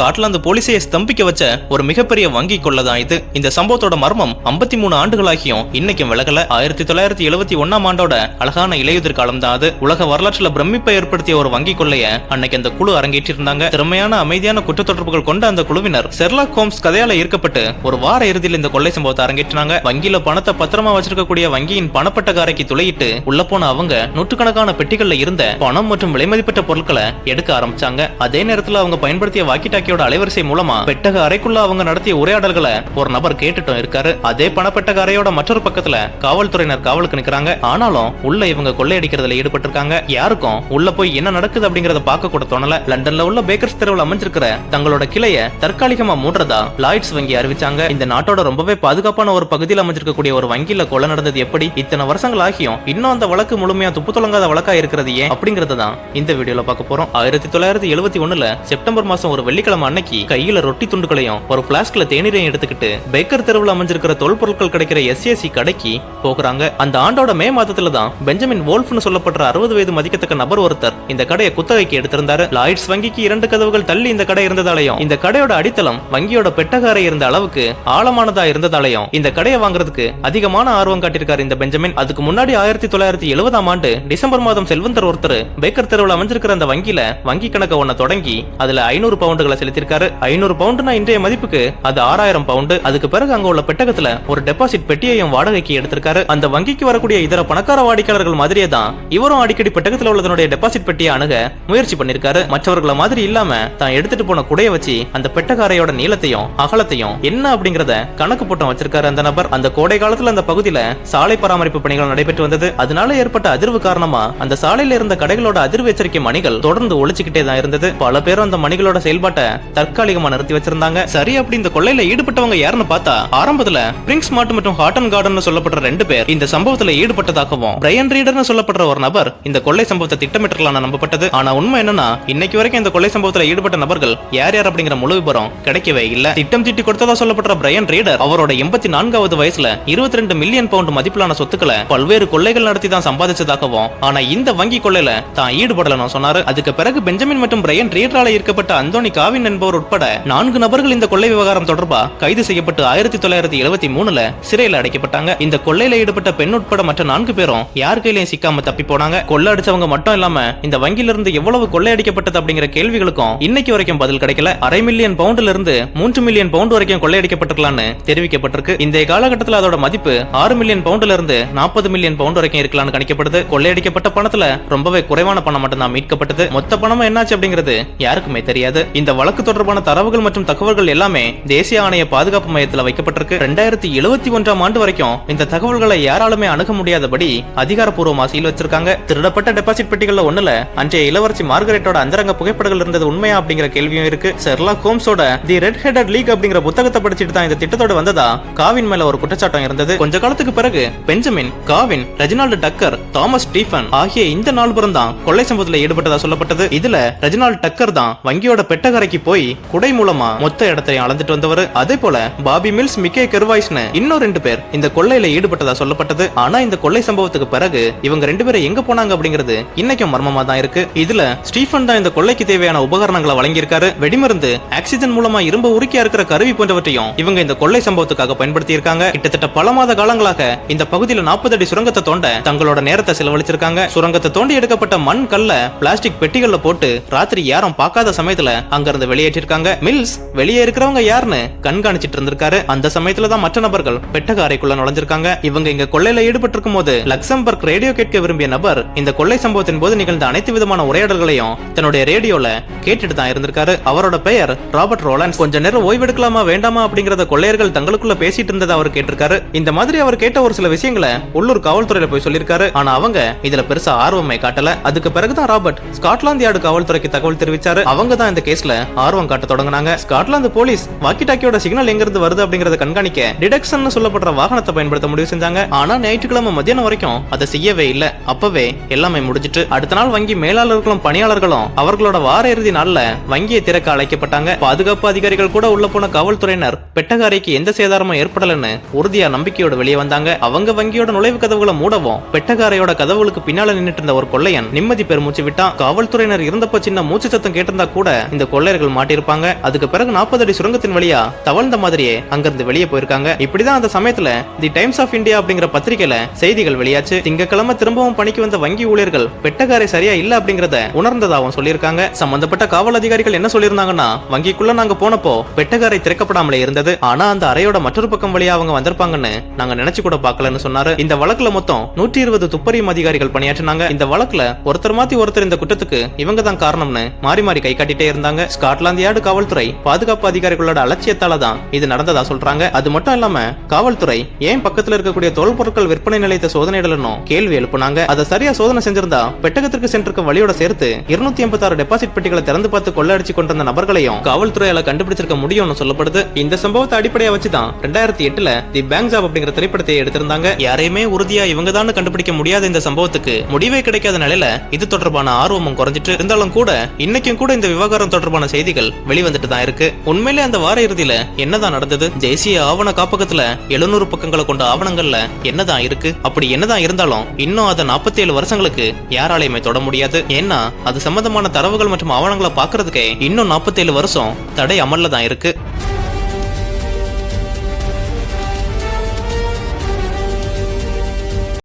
Scotland போலீஸையே ஸ்தம்பிக்க வச்ச ஒரு மிகப்பெரிய வங்கி கொள்ளதான் இது. இந்த சம்பவத்தோட மர்மம் 53 மூணு ஆண்டுகளாகியும் இன்னைக்கும் விலகல. ஆயிரத்தி தொள்ளாயிரத்தி எழுபத்தி ஒன்னாம் ஆண்டோட அழகான இலையுதிர் காலம் தான் அது. உலக வரலாற்றுல பிரமிப்பை ஏற்படுத்திய ஒரு வங்கி கொள்ளைய அன்னைக்கு அந்த குழு அரங்கேற்றிருந்தாங்க. திறமையான அமைதியான குற்ற தொடர்புகள் கொண்ட அந்த குழுவினர் செர்லாக் ஹோம்ஸ் கதையால ஈர்க்கப்பட்டு ஒரு வார இறுதியில் இந்த கொள்ளை சம்பவத்தை அரங்கேற்றினாங்க. வங்கியில பணத்தை பத்திரமா வச்சிருக்கக்கூடிய வங்கியின் பணப்பட்டக்காரைக்கு துளையிட்டு உள்ள போன அவங்க நூற்றுக்கணக்கான பெட்டிகள்ல இருந்த பணம் மற்றும் விலைமதிப்பற்ற பொருட்களை எடுக்க ஆரம்பிச்சாங்க. அதே நேரத்துல அவங்க பயன்படுத்திய வாக்கி டாக்கியோட அலைவரிசை மூலமா பெட்டக அறைக்குள்ள அவங்க நடத்திய உரையாடல்களை ஒரு நபர் கேட்டுட்டும் இருக்காரு. அதே பணப்பெட்டக அறையோட மற்றொரு பக்கத்துல காவல்துறையினர் காவலுக்கு நிக்கிறாங்க. ஆனாலும் உள்ள இவங்க கொள்ளையடிக்கிறதுல ஈடுபட்டிருக்காங்க. யாருக்கும் உள்ள போய் என்ன நடக்குது அப்படிங்கறத பார்க்க கூட தோணல. லண்டன்ல உள்ள பேக்கர்ஸ் தெருவில் அமைஞ்சிருக்கிற தங்களோட கிளைய தற்காலிகமா மூடுறதா லாய்ட்ஸ் வங்கி அறிவிச்சாங்க. இந்த நாட்டோட ரொம்பவே பாதுகாப்பான ஒரு பகுதியில் அமைஞ்சிருக்கக்கூடிய ஒரு வங்கியில கொலை நடந்தது எப்படி? இத்தனை வருஷங்கள் ஆகியும் இன்னும் அந்த வழக்கு முழுமையா துப்பு தொடங்காத வழக்கா இருக்கிறது ஏன் அப்படிங்கறத தான் இந்த வீடியோல பார்க்க போறோம். ஆயிரத்தி தொள்ளாயிரத்தி எழுபத்தி ஒண்ணுல செப்டம்பர் மாசம் ஒரு வெள்ளிக்கிழமை அன்னைக்கு கையில ரொட்டி துண்டுகளையும் ஒரு பிளாஸ்க்ல தேநீரையும் எடுத்துக்கிட்டு பேக்கர் தெருவில் அமைஞ்சிருக்கிற தொல்பொருட்கள் கிடைக்கிற எஸ்ஏசி கடைக்கு போகிறாங்க. அந்த ஆண்டோட மே மாதத்துல தான் பெஞ்சமின் வோல்ஃப்னு சொல்லப்படுற அறுபது வயது மதிக்கத்தக்க நபர் ஒருத்தர் இந்த கடையை குத்தகைக்கு எடுத்திருந்தாரு. லாய்ட்ஸ் வங்கிக்கு இரண்டு கதவுகள் தள்ளி இந்த கடை இருந்ததாலையும் இந்த கடையோட அடித்தளம் வங்கியோட பெட்டகாரை இருந்த அளவுக்கு ஆழமானதா இருந்ததாலையும் இந்த கடையை வாங்குறதுக்கு அதிகமான ஆர்வம் காட்டியிருக்காரு இந்த பெஞ்சமின். அதுக்கு முன்னாடி ஆயிரத்தி தொள்ளாயிரத்தி எழுபதாம் ஆண்டு டிசம்பர் மாதம் செல்வந்தர் ஒருத்தர் பேக்கர் தெருவில் அமைஞ்சிருக்கிற அந்த வங்கியில வங்கி கணக்கு ஒன்ன தொடங்கி அதுல ஐநூறு பவுண்டுகளை செலுத்திருக்காரு ஐநூறு பவுண்டுனா இன்றைய மதிப்புக்கு அது ஆறாயிரம் பவுண்டு. அதுக்கு பிறகு அங்க உள்ள பெட்டகத்துல ஒரு டெபாசிட் பெட்டியையும் வாடகைக்கு எடுத்திருக்காரு. அந்த வங்கிக்கு வரக்கூடிய இதர பணக்கார வாடிக்கையாளர்கள் மாதிரியே தான் இவரும் அடிக்கடி பெட்டகத்துல உள்ளதனுடைய டெபாசிட் பெட்டியை அணுக முயற்சி பண்ணிருக்காரு மற்றவர்களை மாதிரி இல்லாம தான் எடுத்துட்டு போன குடைய வச்சு அந்த பெட்டகாரையோட நீளத்தையும் அகலத்தையும் என்ன அப்படிங்கறத கணக்கு போட்டம் வச்சிருக்காரு அந்த நபர். அந்த கோடை காலத்துல அந்த பகுதியில சாலை பராமரிப்பு பணிகள் நடைபெற்று வந்தது. அதனால ஏற்பட்ட அதிர்வு காரணமா அந்த சாலையில இருந்த கடைகளோட அதிர்வு எச்சரிக்கை மணிகள் தொடர்ந்து ஒழிச்சுக்கிட்டே தான் இருந்தது. பல பேரும் அந்த மணிகளோட செயல்பாட்டை தற்காலிகமா நிறுத்தி வச்சிருந்தாங்க. சரி அப்படி இந்த கொள்ளையில ஈடுபட்டவங்க யாருன்னு பார்த்தா ஆரம்பத்துல பிரிங்ஸ் மார்ட் மற்றும் ஹாட்டன் கார்டன் சொல்லப்படுற ரெண்டு பேர் இந்த சம்பவத்துல ஈடுபட்டதாகவும் பிரையன் ரீடர்னு சொல்லப்படுற ஒரு நபர் இந்த கொள்ளை சம்பவத்தை திட்டமிட்டலாம் நம்பப்பட்டது. ஆனா உண்மை என்னன்னா இன்னைக்கு வரைக்கும் இந்த கொள்ளை சம்பவத்துல ஈடுபட்ட நபர்கள் யார் யார் அப்படிங்கிற முழு விபரம் கிடைக்கவே இல்ல. திட்டம் திட்டி கொடுத்ததா சொல்லப்படுற பிரையன் ரீடர் அவரோட எண்பத்தி நான்காவது வயசுல இருபத்தி ரெண்டு மில்லியன் பவுண்ட் மதிப்பிலான சொத்துக்களை பல்வேறு கொள்ளைகள் நடத்தி தான் சம்பாதிச்சதாகவும் ஆனா இந்த வங்கி கொள்ளையில தான் ஈடுபடலன்னு சொன்னாரு. அதுக்கு பிறகு பெஞ்சமின் மற்றும் பிரையன் ரீடரால ஈர்க்கப்பட்ட அந்தோனி காவின் என்பவர் உட்பட நான்கு நபர்கள் இந்த கொள்ளை விவகாரம் தொடர்பா கைது செய்யப்பட்டு ஆயிரத்தி தொள்ளாயிரத்தி எழுபத்தி மூணுல சிறையில் அடைக்கப்பட்டாங்க. இந்த கொள்ளையில ஈடுபட்ட பெண் உட்பட மற்ற நான்கு பேரும் யார் கையிலையும் சிக்காம தப்பி போனாங்க. கொள்ளை அடிச்சவங்க மட்டும் இல்லாம இந்த வங்கியில இருந்து எவ்வளவு கொள்ளை அடிக்கப்பட்டது அப்படிங்கிற கேள்விகளுக்கும் இன்னைக்கு வரைக்கும் பதில் கிடைக்கல. அரை மில்லியன் பவுண்ட்ல இருந்து மூன்று மில்லியன் பவுண்ட் வரைக்கும் கொள்ளையடிக்கப்பட்டிருக்கலாம்னு தெரிவிக்கப்பட்டிருக்கு. இந்த காலகட்டத்தில் அதோட மதிப்பு ஆறு மில்லியன் பவுண்ட்ல இருந்து நாற்பது மில்லியன் பவுண்ட் வரைக்கும் இருக்கலாம்னு கணிக்கப்படுது. கொள்ளையடிக்கப்பட்ட பணத்துல ரொம்பவே குறைவான பணம் மட்டும் தான் மீட்கப்பட்டது. மொத்த பணமா என்னாச்சு அப்படிங்கிறது யாருக்குமே தெரியாது. இந்த வழக்கு தொடர்பான தரவுகள் மற்றும் தகவல்கள் எல்லாமே தேசிய ஆணைய பாதுகாப்பு மையத்தில் வைக்கப்பட்டிருக்கு. ரெண்டாயிரத்தி எழுபத்தி ஒன்றாம் ஆண்டு வரைக்கும் இந்த தகவல்களை யாராலுமே அணுக முடியாதபடி அதிகாரப்பூர்வமா சீல் வச்சிருக்காங்க. திருடப்பட்ட டெபாசிட் பெட்டிகள்ல ஒண்ணுல அன்றைய இளவரசி மார்கரெட்டோட அந்தரங்க புகைப்படங்கள் இருந்தது உண்மையா அப்படிங்கிற கேள்வியும் இருக்கு. செர்லா ஹோம்ஸோட தி ரெட் ஹெடட் லீக் அப்படிங்கிற புத்தகத்தை படிச்சுட்டு தான் இந்த திட்டத்தோட வந்ததா காவின் மேல ஒரு குற்றச்சாட்டம் இருந்தது. கொஞ்ச காலத்துக்கு பிறகு Benjamin Gavin Reginald Tucker Thomas Stephen ஆகிய இந்த நால்வரும் தான் கொள்ளை சம்பவத்தில் ஈடுபட்டதா சொல்லப்பட்டது. இதுல ரெஜினால்டு டக்கர் தான் வங்கியோட பெட்டகரைக்கு போய் குடை மூலமா மொத்த இடத்தையும் அளந்துட்டு வந்தவர். அதே போல பாபி மில்ஸ் மிக்கே கெருவாய்ஸ்னு இன்னும் ரெண்டு பேர் இந்த கொள்ளையில ஈடுபட்டதா சொல்லப்பட்டது. ஆனா இந்த கொள்ளை சம்பவத்துக்கு பிறகு இவங்க ரெண்டு பேரும் எங்க போனாங்க அப்படிங்கிறது இன்னைக்கும் மர்மமா தான் இருக்கு. இதுல ஸ்டீஃபன் தான் இந்த கொள்ளைக்கு தேவையான உபகரணங்களை வழங்கியிருக்காரு. வெடிமருந்து ஆக்சிஜன் மூலமா இரும்பு உருக்கியா இருக்கிற கருவி போன்றவற்றையும் இவங்க இந்த கொள்ளை சம்பவத்துக்காக பயன்படுத்தி இருக்காங்க கிட்டத்தட்ட பல மாத காலங்களாக இந்த பகுதியில நாற்பது அடி சுரங்கத்தை தோண்ட தங்களோட நேரத்தை செலவழிச்சிருக்காங்க. சுரங்கத்தை தோண்டி எடுக்கப்பட்ட மண் கல்ல பிளாஸ்டிக் பெட்டிகள்ல போட்டு ராத்திரி யாரும் பார்க்காத சமயத்துல அங்கிருந்து வெளியேற்றிருக்காங்க. மில்ஸ் வெளியே இருக்கிறவங்க யாருன்னு கண்காணிச்சிட்டு இருந்திருக்காரு. அந்த சமயத்துல தான் மற்ற நபர்கள் பெட்டக அறைக்குள்ள நுழைஞ்சிருக்காங்க. இவங்க இங்க கொள்ளையில ஈடுபட்டிருக்கும் போது லக்சம்பர்க் ரேடியோ கேட்க விரும்பிய நபர் இந்த கொள்ளை சம்பவத்தின் போது நிகழ்ந்த அனைத்து விதமான உரையாடல்களையும் தன்னுடைய ரேடியோல கேட்டுட்டு தான் இருந்திருக்காரு. அவரோட பெயர் ராபர்ட் ரோலன்ஸ். கொஞ்ச நேரம் ஓய்வெடுக்கலாமா வேண்டாமா அப்படிங்கறத கொள்ளையர்கள் தங்களுக்குள்ள பேசிட்டு இருந்ததை அவர் கேட்டிருக்காரு. இந்த மாதிரி அவர் கேட்ட ஒரு சில விஷயங்களை உள்ளூர் காவல்துறையில போய் சொல்லியிருக்காரு. ஆனா அவங்க இதுல பெருசா ஆர்வமே காட்டல. அதுக்கு பிறகுதான் ராபர்ட் ஸ்காட்லாந்து யார்டு காவல்துறைக்கு தகவல் தெரிவிச்சாரு. அவங்க தான் இந்த கேஸ்ல ஆர்வம் காட்ட தொடங்குனாங்க. ஸ்காட்லாந்து போலீஸ் வாக்கி டாக்கியோட சிக்னல் எங்க இருந்து வருது அப்படிங்கறத கண்காணிக்க டிடக்ஷன் சொல்லப்படுற வாகனத்தை பயன்படுத்த முடிவு செஞ்சாங்க. ஆனா ஞாயிற்றுக்கிழமை மத்தியானம் வரைக்கும் அதை செய்யவே இல்ல. அப்பவே எல்லாமே முடிஞ்சிட்டு அடுத்த நாள் வங்கி மேலாளர்களும் பணியாளர்களும் அவர்களோட வார இறுதி நாள்ல வங்கியை திறக்க அழைக்கப்பட்டாங்க. பாதுகாப்பு அதிகாரிகள் கூட உள்ள போன காவல்துறையினர் பெட்டகாரைக்கு எந்த சேதாரமும் ஏற்படலன்னு உறுதியா நம்பிக்கையோட வெளியே வந்தாங்க. அவங்க வங்கியோட நுழைவு கதவுகளை மூடவும் பெட்டகாரையோட கதவுகளுக்கு பின்னால நின்றுட்டு இருந்த ஒரு கொள்ளையன் நிம்மதி பெருமூச்சு விட்டான். காவல்துறையினர் இருந்தப்ப சின்ன மூச்சு சத்தம் கேட்டிருந்தா கூட இந்த கொள்ளையர்கள் கைதிகள் மாட்டியிருப்பாங்க. அதுக்கு பிறகு நாற்பது அடி சுரங்கத்தின் வழியா தவழ்ந்த மாதிரியே அங்கிருந்து வெளியே போயிருக்காங்க. இப்படிதான் அந்த சமயத்துல தி டைம்ஸ் ஆஃப் இந்தியா அப்படிங்கிற பத்திரிகையில செய்திகள் வெளியாச்சு. திங்கக்கிழமை திரும்பவும் பணிக்கு வந்த வங்கி ஊழியர்கள் பெட்டகாரை சரியா இல்ல அப்படிங்கறத உணர்ந்ததாகவும் சொல்லியிருக்காங்க. சம்பந்தப்பட்ட காவல் அதிகாரிகள் என்ன சொல்லியிருந்தாங்கன்னா வங்கிக்குள்ள நாங்க போனப்போ பெட்டகாரை திறக்கப்படாமலே இருந்தது. ஆனா அந்த அறையோட மற்றொரு பக்கம் வழியா அவங்க வந்திருப்பாங்கன்னு நாங்க நினைச்சு கூட பாக்கலன்னு சொன்னாரு. இந்த வழக்குல மொத்தம் நூற்றி இருபது துப்பறியும் அதிகாரிகள் பணியாற்றினாங்க. இந்த வழக்குல ஒருத்தர் மாத்தி ஒருத்தர் இந்த குற்றத்துக்கு இவங்க தான் காரணம்னு மாறி மாறி கை காட்டிட்டே இருந்தாங்க. ஸ்காட்லாந்து யார்டு காவல்துறை பாதுகாப்பு அதிகாரிகளோட அலட்சியத்தால தான் இது நடந்ததா சொல்றாங்க. அது மட்டும் இல்லாம காவல்துறை ஏன் பக்கத்துல இருக்கக்கூடிய தொல் பொருட்கள் விற்பனை நிலையத்தை சோதனையிடலன்னு கேள்வி எழுப்புனாங்க. அதை சரியா சோதனை செஞ்சிருந்தா பெட்டகத்திற்கு சென்றிருக்க வழியோட சேர்த்து இருநூத்தி எண்பத்தி ஆறு டெபாசிட் பெட்டிகளை திறந்து பார்த்து கொள்ளடிச்சு கொண்டிருந்த நபர்களையும் காவல்துறையால கண்டுபிடிச்சிருக்க முடியும்னு சொல்லப்படுது. இந்த சம்பவத்தை அடிப்படையா வச்சுதான் ரெண்டாயிரத்தி எட்டுல தி பேங்க் ஜாப் அப்படிங்கிற திரைப்படத்தை எடுத்திருந்தாங்க. யாரையுமே உறுதியா இவங்க தான் கண்டுபிடிக்க முடியாத இந்த சம்பவத்துக்கு முடிவே கிடைக்காத நிலையில இது தொடர்பான ஆர்வமும் குறைஞ்சிட்டு இருந்தாலும் கூட இன்னைக்கும் கூட இந்த விவகாரம் தொடர்பான செய்திகள் வெளிவந்துட்டு தான் இருக்கு. உண்மையிலே அந்த வார இறுதியில என்னதான் நடந்தது? தேசிய ஆவண காப்பகத்துல எழுநூறு பக்கங்களை கொண்ட ஆவணங்கள்ல என்னதான் இருக்கு? அப்படி என்னதான் இருந்தாலும் இன்னும் அதை நாற்பத்தி ஏழு வருஷங்களுக்கு யாராலையுமே தொட முடியாது. ஏன்னா அது சம்பந்தமான தரவுகள் மற்றும் ஆவணங்களை பாக்குறதுக்கே இன்னும் நாற்பத்தி ஏழு வருஷம் தடை அமல்ல தான் இருக்கு.